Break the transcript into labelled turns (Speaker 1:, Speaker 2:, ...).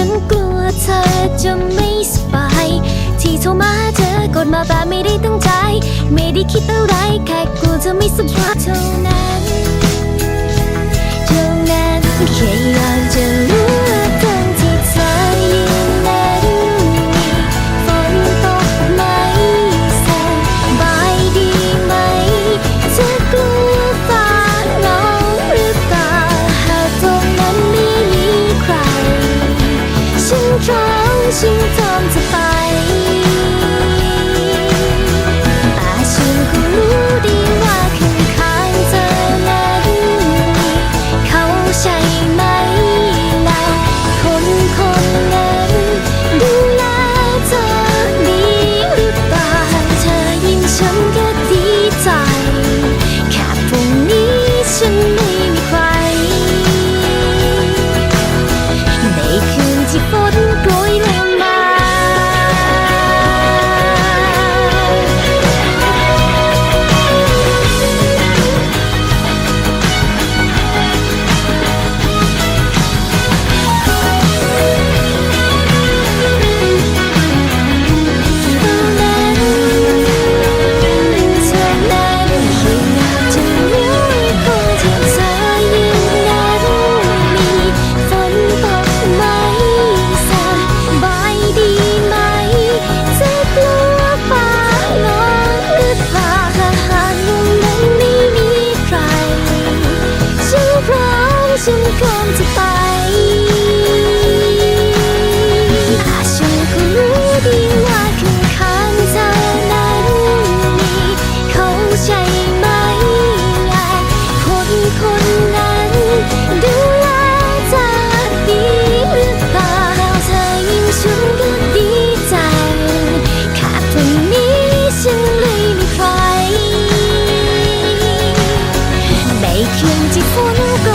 Speaker 1: ฉันกลัวเธอจะไม่สบาย ที่โทรมาเธอกดมาแบบไม่ได้ตั้งใจ ไม่ได้คิดอะไรแค่กลัวจะไม่สบายเท่านั้น เท่านั้นแค่อยากจะรู้ この